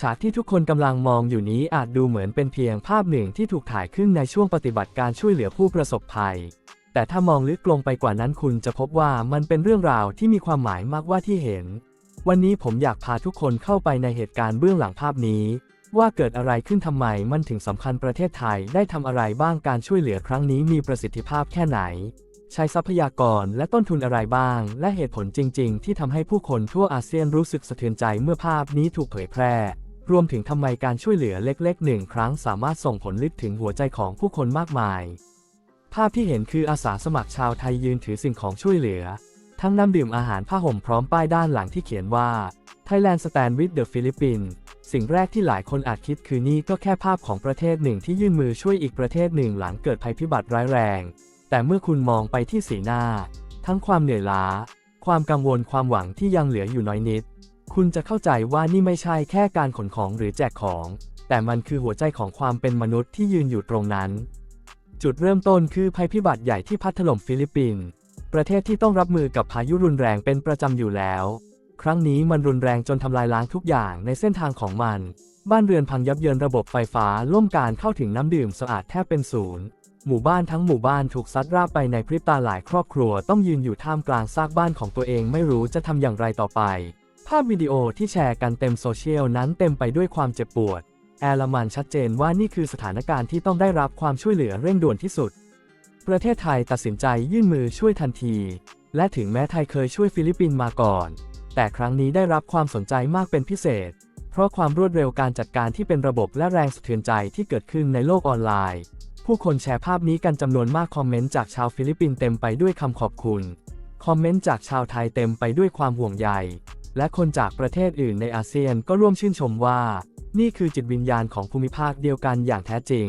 ฉากที่ทุกคนกำลังมองอยู่นี้อาจดูเหมือนเป็นเพียงภาพหนึ่งที่ถูกถ่ายขึ้นในช่วงปฏิบัติการช่วยเหลือผู้ประสบภัย แต่ถ้ามองลึกลงไปกว่านั้นคุณจะพบว่ามันเป็นเรื่องราวที่มีความหมายมากกว่าที่เห็น วันนี้ผมอยากพาทุกคนเข้าไปในเหตุการณ์เบื้องหลังภาพนี้ ว่าเกิดอะไรขึ้นทำไมมันถึงสำคัญประเทศไทยได้ทำอะไรบ้างการช่วยเหลือครั้งนี้มีประสิทธิภาพแค่ไหน ใช้ทรัพยากรและต้นทุนอะไรบ้าง และเหตุผลจริง ๆ ที่ทำให้ผู้คนทั่วอาเซียนรู้สึกสะเทือนใจเมื่อภาพนี้ถูกเผยแพร่ รวมถึงทำไมการช่วยเหลือเล็กๆหนึ่งครั้งสามารถส่งผลลึกถึงหัวใจของผู้คนมากมาย ภาพที่เห็นคืออาสาสมัครชาวไทยยืนถือสิ่งของช่วยเหลือ ทั้งน้ำดื่มอาหารผ้าห่มพร้อมป้ายด้านหลังที่เขียนว่า Thailand Stand with the Philippines สิ่งแรกที่หลายคนอาจคิดคือนี่ก็แค่ภาพของประเทศหนึ่งที่ยื่นมือช่วยอีกประเทศหนึ่งหลังเกิดภัยพิบัติร้ายแรง แต่เมื่อคุณมองไปที่สีหน้า ทั้งความเหนื่อยล้า ความกังวลความหวังที่ยังเหลืออยู่น้อยนิด คุณจะเข้าใจว่านี่ไม่ใช่แค่การขนของหรือแจกของ แต่มันคือหัวใจของความเป็นมนุษย์ที่ยืนอยู่ตรงนั้น จุดเริ่มต้นคือภัยพิบัติใหญ่ที่พัดถล่มฟิลิปปินส์ประเทศที่ต้องรับมือกับพายุรุนแรงเป็นประจำอยู่แล้ว ครั้งนี้มันรุนแรงจนทำลายล้างทุกอย่างในเส้นทางของมัน บ้านเรือนพังยับเยินระบบไฟฟ้าล่มการเข้าถึงน้ำดื่มสะอาดแทบเป็นศูนย์หมู่บ้านทั้งหมู่บ้านถูกซัดราบไปในพริบตาหลายครอบครัวต้องยืนอยู่ท่ามกลางซากบ้านของตัวเองไม่รู้จะทำอย่างไรต่อไป ภาพวิดีโอที่แชร์กันเต็มโซเชียลนั้นเต็มไปด้วยความเจ็บปวด แอลมันชัดเจนว่านี่คือสถานการณ์ที่ต้องได้รับความช่วยเหลือเร่งด่วนที่สุด ประเทศไทยตัดสินใจยื่นมือช่วยทันที และถึงแม้ไทยเคยช่วยฟิลิปปินส์มาก่อน แต่ครั้งนี้ได้รับความสนใจมากเป็นพิเศษ เพราะความรวดเร็วการจัดการที่เป็นระบบและแรงสะเทือนใจที่เกิดขึ้นในโลกออนไลน์ ผู้คนแชร์ภาพนี้กันจำนวนมากคอมเมนต์จากชาวฟิลิปปินส์เต็มไปด้วยคำขอบคุณ คอมเมนต์จากชาวไทยเต็มไปด้วยความห่วงใย และคนจากประเทศอื่นในอาเซียนก็ร่วมชื่นชมว่า นี่คือจิตวิญญาณของภูมิภาคเดียวกันอย่างแท้จริง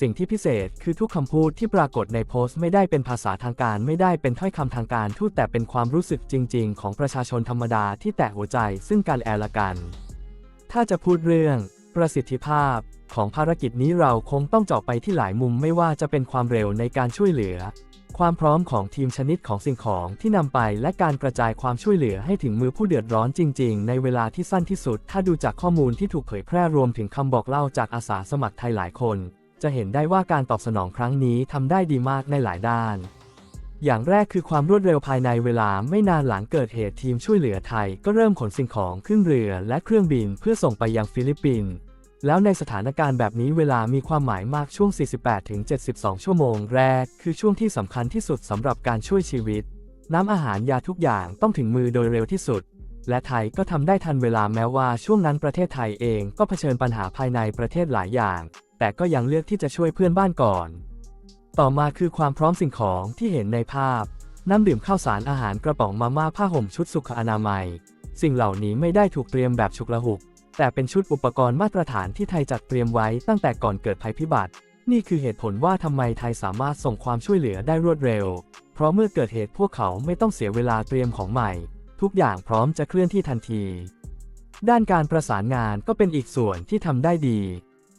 สิ่งที่พิเศษคือทุกคำพูดที่ปรากฏในโพสต์ไม่ได้เป็นภาษาทางการไม่ได้เป็นถ้อยคำทางการทูตแต่เป็นความรู้สึกจริง ๆ ของประชาชนธรรมดาที่แตะหัวใจซึ่งกันแอละกัน ถ้าจะพูดเรื่อง ประสิทธิภาพของภารกิจนี้เราคงต้องเจาะไปที่หลายมุมไม่ว่าจะเป็นความเร็วในการช่วยเหลือ ความพร้อมของทีมชนิดของสิ่งของที่นำไปและการกระจายความช่วยเหลือให้ถึงมือผู้เดือดร้อนจริง ๆ ในเวลาที่สั้นที่สุด ถ้าดูจากข้อมูลที่ถูกเผยแพร่รวมถึงคำบอกเล่าจากอาสาสมัครไทยหลายคน จะเห็นได้ว่าการตอบสนองครั้งนี้ทำได้ดีมากในหลายด้าน อย่างแรกคือความรวดเร็วภายในเวลาไม่นานหลังเกิดเหตุทีมช่วยเหลือไทย ก็เริ่มขนสิ่งของขึ้นเรือและเครื่องบินเพื่อส่งไปยังฟิลิปปินส์ แล้วในสถานการณ์แบบนี้เวลามีความหมายมากช่วง 48-72 ชั่วโมงแรก คือช่วงที่สำคัญที่สุดสำหรับการช่วยชีวิต น้ำอาหารยาทุกอย่างต้องถึงมือโดยเร็วที่สุด และไทยก็ทำได้ทันเวลาแม้ว่าช่วงนั้นประเทศไทยเองก็เผชิญปัญหาภายในประเทศหลายอย่าง แต่ก็ยังเลือกที่จะช่วยเพื่อนบ้านก่อน ต่อมาคือความพร้อมสิ่งของที่เห็นในภาพ น้ำดื่มข้าวสารอาหารกระป๋องมาม่าผ้าห่มชุดสุขอนามัย สิ่งเหล่านี้ไม่ได้ถูกเตรียมแบบฉุกละหุก แต่เป็นชุดอุปกรณ์มาตรฐานที่ไทยจัดเตรียมไว้ตั้งแต่ก่อนเกิดภัยพิบัติ นี่คือเหตุผลว่าทำไมไทยสามารถส่งความช่วยเหลือได้รวดเร็ว เพราะเมื่อเกิดเหตุพวกเขาไม่ต้องเสียเวลาเตรียมของใหม่ ทุกอย่างพร้อมจะเคลื่อนที่ทันที ด้านการประสานงานก็เป็นอีกส่วนที่ทำได้ดี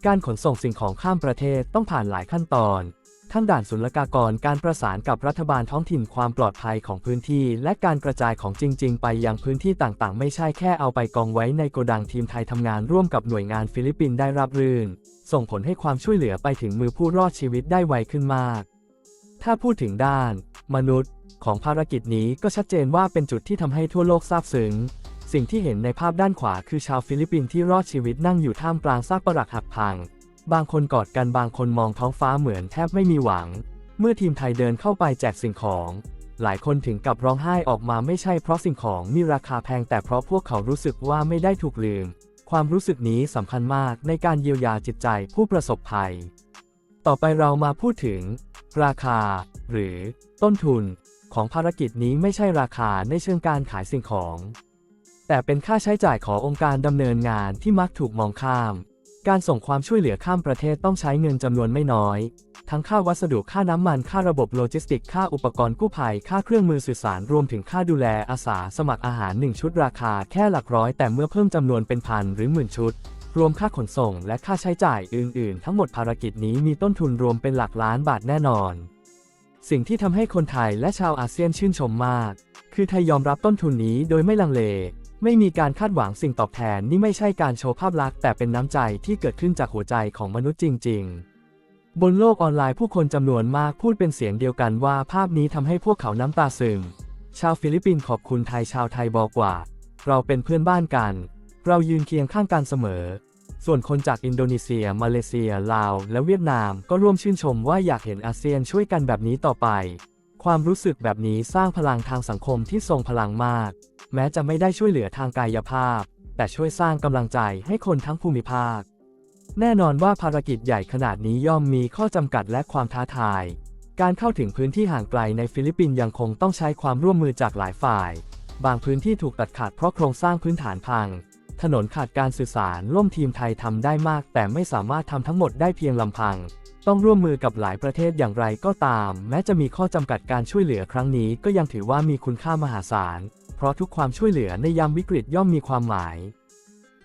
การขนส่งสิ่งของข้ามประเทศต้องผ่านหลายขั้นตอน ทั้งด่านศุลกากรการประสานกับรัฐบาลท้องถิ่นความปลอดภัยของพื้นที่ และการกระจายของจริง ๆ ไปยังพื้นที่ต่างๆ ไม่ใช่แค่เอาไปกองไว้ในโกดังทีมไทยทำงานร่วมกับหน่วยงานฟิลิปปินส์ได้รับรื่น ส่งผลให้ความช่วยเหลือไปถึงมือผู้รอดชีวิตได้ไวขึ้นมาก ถ้าพูดถึงด้าน มนุษย์ ของภารกิจนี้ก็ชัดเจนว่าเป็นจุดที่ทำให้ทั่วโลกซาบซึ้งสิ่งที่เห็นในภาพด้านขวาคือชาวฟิลิปปินส์ที่รอดชีวิตนั่งอยู่ท่ามกลางซากปรักหักพัง บางคนกอดกันบางคนมองท้องฟ้าเหมือนแทบไม่มีหวัง เมื่อทีมไทยเดินเข้าไปแจกสิ่งของ หลายคนถึงกับร้องไห้ออกมาไม่ใช่เพราะสิ่งของมีราคาแพงแต่เพราะพวกเขารู้สึกว่าไม่ได้ถูกลืม ความรู้สึกนี้สำคัญมากในการเยียวยาจิตใจผู้ประสบภัย ต่อไปเรามาพูดถึง ราคา หรือ ต้นทุน ของภารกิจนี้ไม่ใช่ราคาในเชิงการขายสิ่งของ แต่เป็นค่าใช้จ่ายขององค์การดำเนินงานที่มักถูกมองข้าม การส่งความช่วยเหลือข้ามประเทศต้องใช้เงินจำนวนไม่น้อย ทั้งค่าวัสดุค่าน้ำมันค่าระบบโลจิสติก ค่าอุปกรณ์กู้ภัย ค่าเครื่องมือสื่อสารรวมถึงค่าดูแลอาสาสมัครอาหาร 1 ชุดราคาแค่หลักร้อย แต่เมื่อเพิ่มจำนวนเป็นพันหรือหมื่นชุด รวมค่าขนส่งและค่าใช้จ่ายอื่น ๆ ทั้งหมดภารกิจนี้มีต้นทุนรวมเป็นหลักล้านบาทแน่นอน สิ่งที่ทำให้คนไทยและชาวอาเซียนชื่นชมมาก คือไทยยอมรับต้นทุนนี้โดยไม่ลังเล ไม่มีการคาดหวังสิ่งตอบแทนนี่ไม่ใช่การโชว์ภาพลักษณ์แต่เป็นน้ำใจที่เกิดขึ้นจากหัวใจของมนุษย์จริง ๆ บนโลกออนไลน์ผู้คนจำนวนมากพูดเป็นเสียงเดียวกันว่าภาพนี้ทำให้พวกเขาน้ำตาซึม ชาวฟิลิปปินส์ขอบคุณไทยชาวไทยบอกว่า เราเป็นเพื่อนบ้านกัน เรายืนเคียงข้างกันเสมอ ส่วนคนจากอินโดนีเซีย มาเลเซีย ลาว และเวียดนามก็ร่วมชื่นชมว่าอยากเห็นอาเซียนช่วยกันแบบนี้ต่อไป ความรู้สึกแบบนี้สร้างพลังทางสังคมที่ทรงพลังมาก แม้จะไม่ได้ช่วยเหลือทางกายภาพ แต่ช่วยสร้างกำลังใจให้คนทั้งภูมิภาค แน่นอนว่าภารกิจใหญ่ขนาดนี้ย่อมมีข้อจำกัดและความท้าทาย การเข้าถึงพื้นที่ห่างไกลในฟิลิปปินส์ยังคงต้องใช้ความร่วมมือจากหลายฝ่าย บางพื้นที่ถูกตัดขาดเพราะโครงสร้างพื้นฐานพัง ถนนขาดการสื่อสารร่วมทีมไทยทำได้มาก แต่ไม่สามารถทำทั้งหมดได้เพียงลำพัง ต้องร่วมมือกับหลายประเทศอย่างไรก็ตาม แม้จะมีข้อจำกัดการช่วยเหลือครั้งนี้ก็ยังถือว่ามีคุณค่ามหาศาล เพราะทุกความช่วยเหลือในยามวิกฤตย่อมมีความหมาย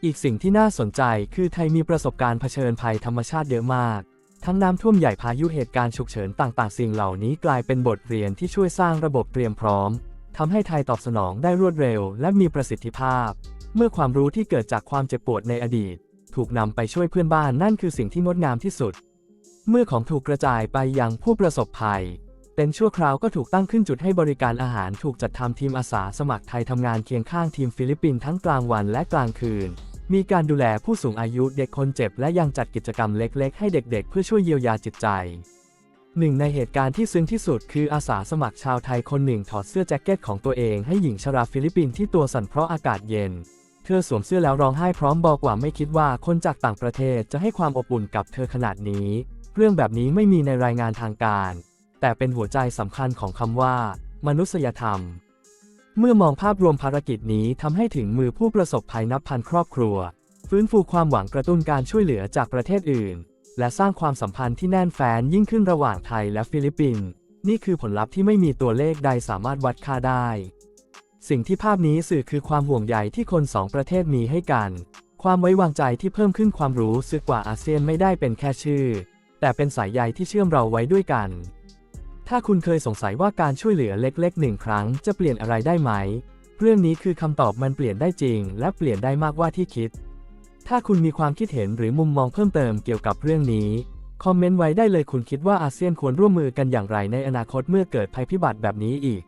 อีกสิ่งที่น่าสนใจคือไทยมีประสบการณ์เผชิญภัยธรรมชาติเยอะมากทั้งน้ำท่วมใหญ่พายุเหตุการณ์ฉุกเฉินต่างๆ สิ่งเหล่านี้กลายเป็นบทเรียนที่ช่วยสร้างระบบเตรียมพร้อมทำให้ไทยตอบสนองได้รวดเร็ว และมีประสิทธิภาพ เมื่อความรู้ที่เกิดจากความเจ็บปวดในอดีต ถูกนำไปช่วยเพื่อนบ้านนั่นคือสิ่งที่งดงามที่สุด เมื่อของถูกกระจายไปยังผู้ประสบภัย เต็นท์ชั่วคราวก็ถูกตั้งขึ้นจุดให้บริการอาหารถูกจัดทำทีมอาสาสมัครไทยทำงานเคียงข้างทีมฟิลิปปินส์ทั้งกลางวันและกลางคืน มีการดูแลผู้สูงอายุเด็กคนเจ็บและยังจัดกิจกรรมเล็กๆ ให้เด็กๆ เพื่อช่วยเยียวยาจิตใจหนึ่งในเหตุการณ์ที่ซึ้งที่สุดคืออาสาสมัครชาวไทยคนหนึ่งถอดเสื้อแจ็คเก็ตของตัวเองให้หญิงชราฟิลิปปินส์ที่ตัวสั่นเพราะอากาศเย็น เธอสวมเสื้อแล้วร้องไห้พร้อมบอกว่าไม่คิดว่าคนจากต่างประเทศจะให้ความอบอุ่นกับเธอขนาดนี้ เรื่องแบบนี้ไม่มีในรายงานทางการ แต่เป็นหัวใจสำคัญของคำว่า มนุษยธรรม เมื่อมองภาพรวมภารกิจนี้ทำให้ถึงมือผู้ประสบภัยนับพันครอบครัว ฟื้นฟูความหวังกระตุ้นการช่วยเหลือจากประเทศอื่น และสร้างความสัมพันธ์ที่แน่นแฟ้นยิ่งขึ้นระหว่างไทยและฟิลิปปินส์นี่คือผลลัพธ์ที่ไม่มีตัวเลขใดสามารถวัดค่าได้ สิ่งที่ภาพนี้สื่อคือความห่วงใยที่คนสองประเทศมีให้กัน ความไว้วางใจที่เพิ่มขึ้นความรู้สึกกว่าอาเซียนไม่ได้เป็นแค่ชื่อ แต่เป็นสายใยที่เชื่อมเราไว้ด้วยกัน ถ้าคุณเคยสงสัยว่าการช่วยเหลือเล็กๆหนึ่งครั้งจะเปลี่ยนอะไรได้ไหม เรื่องนี้คือคำตอบมันเปลี่ยนได้จริง และเปลี่ยนได้มากกว่าที่คิด ถ้าคุณมีความคิดเห็นหรือมุมมองเพิ่มเติมเกี่ยวกับเรื่องนี้ คอมเมนต์ไว้ได้เลยคุณคิดว่าอาเซียนควรร่วมมือกันอย่างไรในอนาคตเมื่อเกิดภัยพิบัติแบบนี้อีก